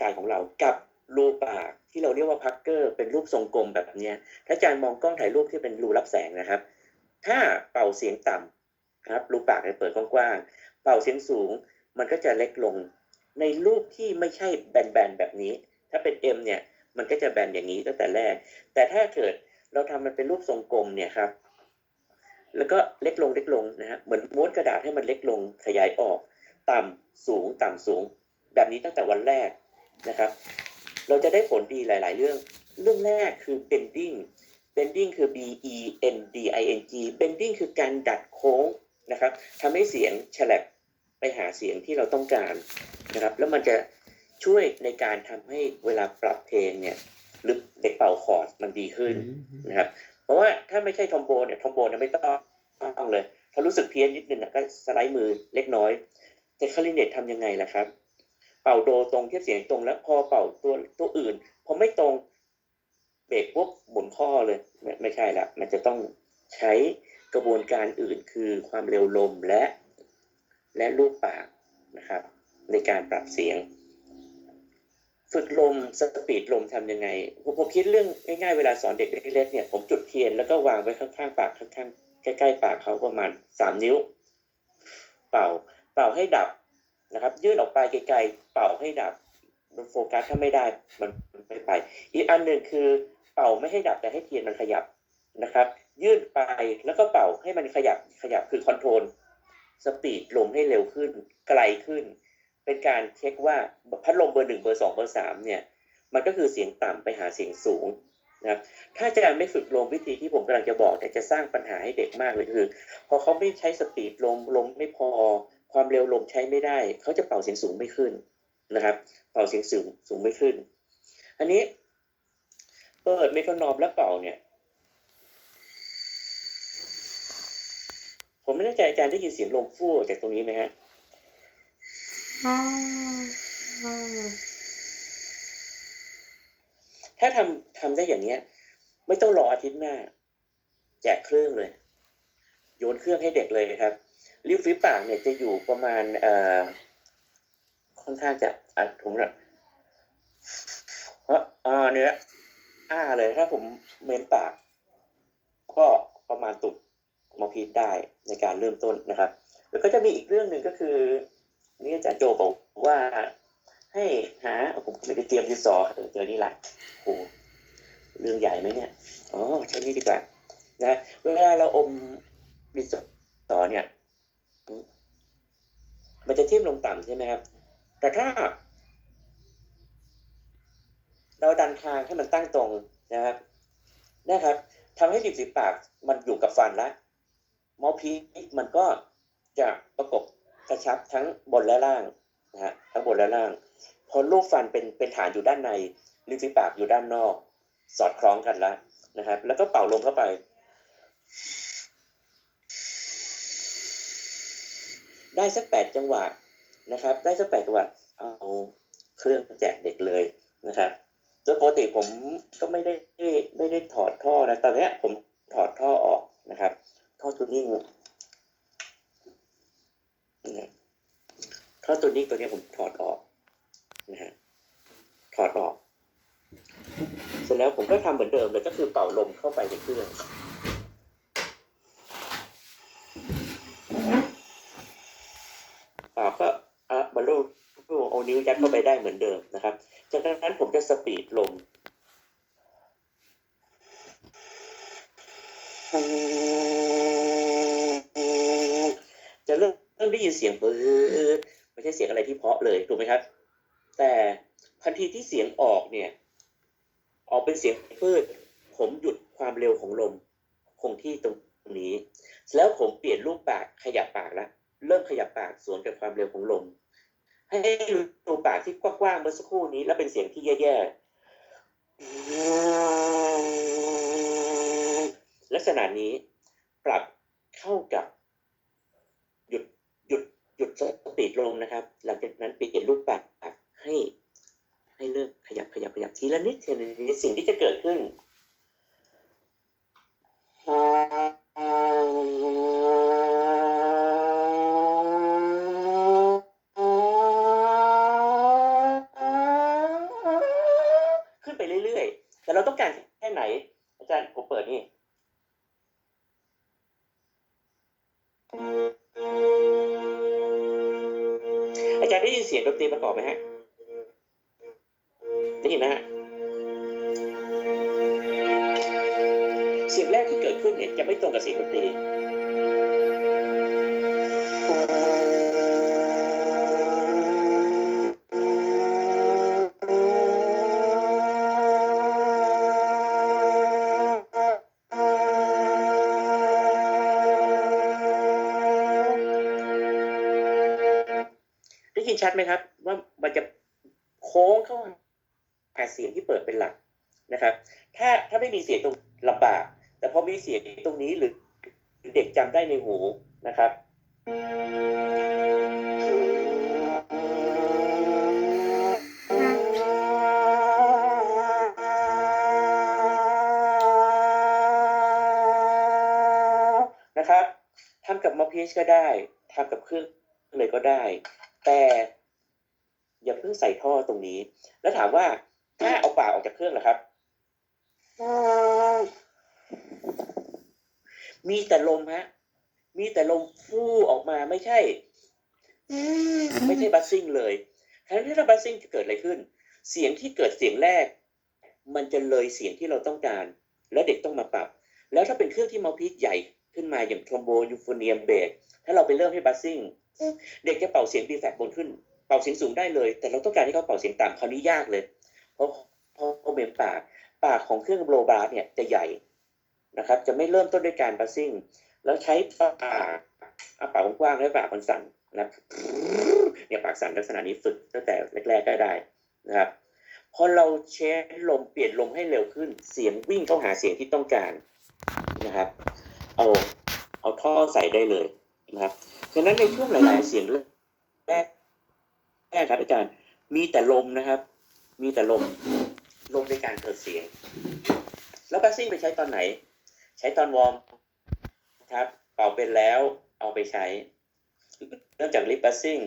กายของเรากับรูปากที่เราเรียกว่าพักเกอร์เป็นรูปทรงกลมแบบเนี้ยถ้าอาจารย์มองกล้องถ่ายรูปที่เป็นรูรับแสงนะครับ ถ้าเป่าเสียงต่ำครับรูปากจะเปิดกว้างๆเป่าเสียงสูงมันก็จะเล็กลง ในรูปที่ไม่ใช่แบนๆแบบนี้ ถ้าเป็น M เนี่ยมันก็จะแบนอย่างนี้ตั้งแต่แรก แต่ถ้าเกิดเราทำมันเป็นรูปทรงกลมเนี่ยครับ แล้วก็เล็กลงเล็กลงนะฮะเหมือนม้วนกระดาษให้มันเล็กลงขยายออก ต่ำสูงต่ำสูง แบบนี้ตั้งแต่วันแรก นะครับ เราจะได้ผลดีหลาย ๆ เรื่อง เรื่องแรกคือ bending bending คือ b e n d i n g bending คือการดัดโค้งนะครับทำให้เสียงฉลับไปหาเสียงที่เราต้องการนะครับ แล้วมันจะช่วยในการทำให้เวลาปรับเพลงเนี่ยหรือเด็กเป่าคอร์ดมันดีขึ้นนะครับ เพราะว่าถ้าไม่ใช่ทอมโบนเนี่ยทอมโบนเนี่ยไม่ต้องต้องเลย ถ้ารู้สึกเพี้ยนนิดนึงนะก็สไลด์มือเล็กน้อย แต่คลาริเนตทำยังไงล่ะครับ เป่าโดตรงเทียบเสียงตรงแล้วพอเป่าตัวตัวอื่นพอไม่ตรงเบรกปุ๊บหมุนข้อเลยไม่ไม่ใช่ละมันจะต้องใช้กระบวนการอื่นคือความเร็วลมและ และรูปปากนะครับ ในการปรับเสียง ฝึกลมสปีดลมทำยังไงผมผมคิดเรื่องง่ายๆเวลาสอนเด็กเล็กๆเนี่ยผมจุดเทียนแล้วก็วางไว้ข้างๆปากข้างๆใกล้ๆปากเขาประมาณสามนิ้ว เป่า เป่าให้ดับ นะครับ ยื่นออกไปไกลๆเป่าให้ดับมันโฟกัสถ้าไม่ได้มันไม่ไป อีกอันหนึ่งคือเป่าไม่ให้ดับแต่ให้เทียนมันขยับนะครับ ยื่นไปแล้วก็เป่าให้มันขยับขยับคือคอนโทรลสปีดลมให้เร็วขึ้น ไกลขึ้น เป็นการเช็คว่าพัดลมเบอร์หนึ่งเบอร์สองเบอร์สามเนี่ยมันก็คือเสียงต่ำไปหาเสียงสูงนะครับถ้าอาจารย์ไม่ฝึกลมวิธีที่ผมกำลังจะบอกเนี่ยจะสร้างปัญหาให้เด็กมากเลยคือ พอเขาไม่ใช้สปีดลมลมไม่พอ ความเร็วลมใช้ไม่ได้เขาจะเป่าเสียงสูงไม่ขึ้นนะครับ เป่าเสียงสูงสูงไม่ขึ้น อันนี้เปิดเมโทรนอมแล้วเป่าเนี่ยผมไม่แน่ใจอาจารย์ได้ยินเสียงลมฟู่จากตรงนี้ไหมฮะถ้าทำทำได้อย่างเนี้ย ไม่ต้องรออาทิตย์หน้า แจกเครื่องเลย โยนเครื่องให้เด็กเลยครับ ริ้วฝีปากเนี่ยจะอยู่ประมาณเอ่อค่อนข้างจะอัดผมละเพราะอ่าเนื้ออ้าเลยถ้าผมเม้มปาก ก็ประมาณตุดหมอพีดได้ในการเริ่มต้นนะครับ แล้วก็จะมีอีกเรื่องหนึ่งก็คือ นี่อาจารย์โจบอกว่าให้หาผมไม่ได้เตรียมดินสอเออเจอนี่แหละโอ้เรื่องใหญ่ไหมเนี่ยอ๋อใช้นี่ดีกว่านะเวลาเราอมดินสอเนี่ย มันจะทิ่มลงต่ำใช่ไหมครับ แต่ถ้า เราดันคางให้มันตั้งตรงนะครับนะครับทำให้ริมฝีปากมันอยู่กับฟันแล้วมอพีมันก็จะประกบกระชับทั้งบนและล่างนะฮะทั้งบนและล่างพอลูกฟันเป็นเป็นฐานอยู่ด้านในริมฝีปากอยู่ด้านนอก สอดคล้องกันแล้วนะครับ แล้วก็เป่าลมเข้าไป ได้สักแปดจังหวะนะครับ ได้สักแปดจังหวะเอาเครื่องแจกเด็กเลยนะครับโดยปกติผมก็ไม่ได้ไม่ได้ถอดท่อนะตอนนี้ผมถอดท่อออกนะครับ ท่อตัวนี้นะท่อตัวนี้ตัวนี้ผมถอดออกนะฮะถอดออก เสร็จแล้วผมก็ทำเหมือนเดิมเลยก็คือเป่าลมเข้าไปในเครื่อง อ่าก็อะบรรลุ เอานิ้วยัดเข้าไปได้เหมือนเดิมนะครับ จากนั้นผมจะสปีดลมจะเริ่มเริ่มได้ยินเสียงปื๊ดไม่ใช่เสียงอะไรที่เพาะเลยถูกไหมครับ แต่ทันทีที่เสียงออกเนี่ย ออกเป็นเสียงปื๊ดผมหยุดความเร็วของลมคงที่ตรงนี้ แล้วผมเปลี่ยนรูปปากขยับปากแล้วเริ่มขยับปากสวนกับความเร็วของลม ให้รูปากที่กว้างๆเมื่อสักครู่นี้ แล้วเป็นเสียงที่แย่ๆลักษณะนี้ปรับเข้ากับหยุดหยุดหยุดสปีดลงนะครับ หลังจากนั้นเปลี่ยนรูปปากให้ให้เริ่มขยับขยับขยับทีละนิดทีละนิดสิ่งที่จะเกิดขึ้น อาจารย์ได้ยินเสียงดนตรีประกอบไหมฮะได้ยินไหมฮะเสียงแรกที่เกิดขึ้นเนี่ยจะไม่ตรงกับเสียงดนตรี ได้ยินชัดไหมครับ ว่ามันจะโค้งเข้าหาเสียงที่เปิดเป็นหลักนะครับ ถ้าถ้าไม่มีเสียงตรงลำบาก แต่พอมีเสียงตรงนี้หรือเด็กจำได้ในหูนะครับนะครับทำกับมอพีชก็ได้ทำกับเครื่องเลยก็ได้ แต่อย่าเพิ่งใส่ท่อตรงนี้ แล้วถามว่าถ้าเอาปากออกจากเครื่องนะครับมีแต่ลมฮะ มีแต่ลมฟู่ออกมาไม่ใช่ไม่ใช่บัสซิ่งเลยครั้งที่ถ้าบัสซิ่งจะเกิดอะไรขึ้น เสียงที่เกิดเสียงแรก มันจะเลยเสียงที่เราต้องการ และเด็กต้องมาปรับ แล้วถ้าเป็นเครื่องที่มัลพีชใหญ่ขึ้นมาอย่างทรอมโบยูโฟเนียมเบสถ้าเราไปเริ่มให้บัสซิ่ง เด็กจะเป่าเสียงดีแฟกบนขึ้น เป่าเสียงสูงได้เลย แต่เราต้องการให้เขาเป่าเสียงต่ำคราวนี้ยากเลย เพราะเพราะเพราะเมมปากปากของเครื่องโบลบาร์เนี่ยจะใหญ่นะครับ จะไม่เริ่มต้นด้วยการบัสซิ่ง แล้วใช้ปากอาปากกว้างและปากมันสั่นนะครับเนี่ยปากสั่นลักษณะนี้ฝึกตั้งแต่แรกๆก็ได้นะครับพอเราเช็คลมเปลี่ยนลมให้เร็วขึ้น เสียงวิ่งเข้าหาเสียงที่ต้องการนะครับ เอาเอาท่อใส่ได้เลย นะครับฉะนั้นในช่วงหลาย ๆ เสียงแรกแรกครับอาจารย์ มีแต่ลมนะครับ มีแต่ลม ลมในการเกิดเสียง แล้วบัสซิ่งไปใช้ตอนไหน ใช้ตอนวอร์มครับเป่าเป็นแล้วเอาไปใช้ เริ่มจากลิปบัสซิ่ง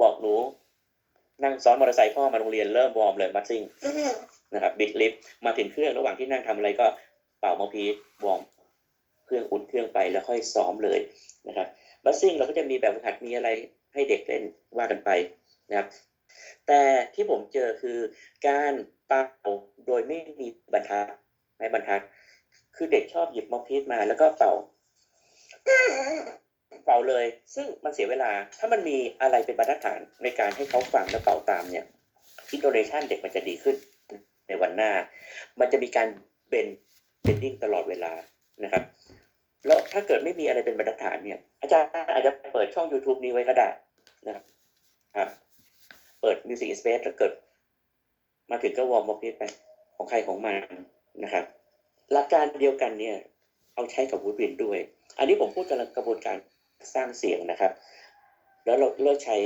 บอกหนู นั่งซ้อนมอเตอร์ไซค์พ่อมาโรงเรียนเริ่มวอร์มเลยบัสซิ่งนะครับบิดลิฟต์มาถึงเครื่องระหว่างที่นั่งทำอะไรก็เป่ามาพีวอร์ม รื่องอุ่นเครื่องไปแล้วค่อยซ้อมเลยนะครับบัสซิ่งเราก็จะมีแบบฝึกหัดมีอะไรให้เด็กเล่นว่ากันไปนะครับ แต่ที่ผมเจอคือการเป่าโดยไม่มีบรรทัดไม่บรรทัด คือเด็กชอบหยิบมอพีชมาแล้วก็เป่า เป่าเลย ซึ่งมันเสียเวลาถ้ามันมีอะไรเป็นบรรทัดฐานในการให้เขาฟังและเป่าตามเนี่ยอินโดเรชันเด็กมันจะดีขึ้นในวันหน้า มันจะมีการเบนเบนดิ้งตลอดเวลานะครับ แล้วถ้าเกิดไม่มีอะไรเป็นบรรทัดฐานเนี่ย อาจารย์อาจจะเปิดช่อง YouTube นี้ไว้ก็ได้นะครับครับ เปิด Music Space แล้วเกิด มาถึงก็วอร์มมอพีชไปของใครของมันนะครับหลักการเดียวกันเนี่ย เอาใช้กับวูดวินด้วย อันนี้ผมพูดกำลังกระบวนการสร้างเสียงนะครับ แล้วเราเลิกใช้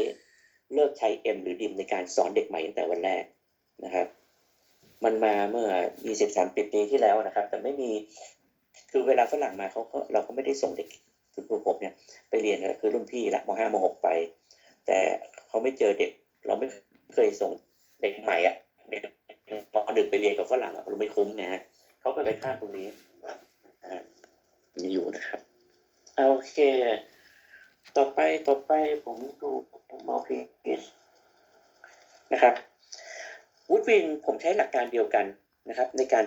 เลิกใช้ M หรือดิมในการสอนเด็กใหม่ตั้งแต่วันแรกนะครับ มันมาเมื่อ 23 ปีที่แล้วนะครับ แต่ไม่มี คือเวลาฝรั่งมาเขาก็เราก็ไม่ได้ส่งเด็กคือผมเนี่ยไปเรียนก็คือรุ่นพี่ละมห้ามหกไป แต่เขาไม่เจอเด็ก เราไม่เคยส่งเด็กใหม่อะเด็กมหนึ่งไปเรียนกับฝรั่งอะเราไม่คุ้มนะฮะเขาก็เลยข้าตรงนี้นะฮะมีอยู่นะครับโอเค ต่อไปต่อไปผมดูผมเอาพีชนะครับวูดวินผมใช้หลักการเดียวกันนะครับในการ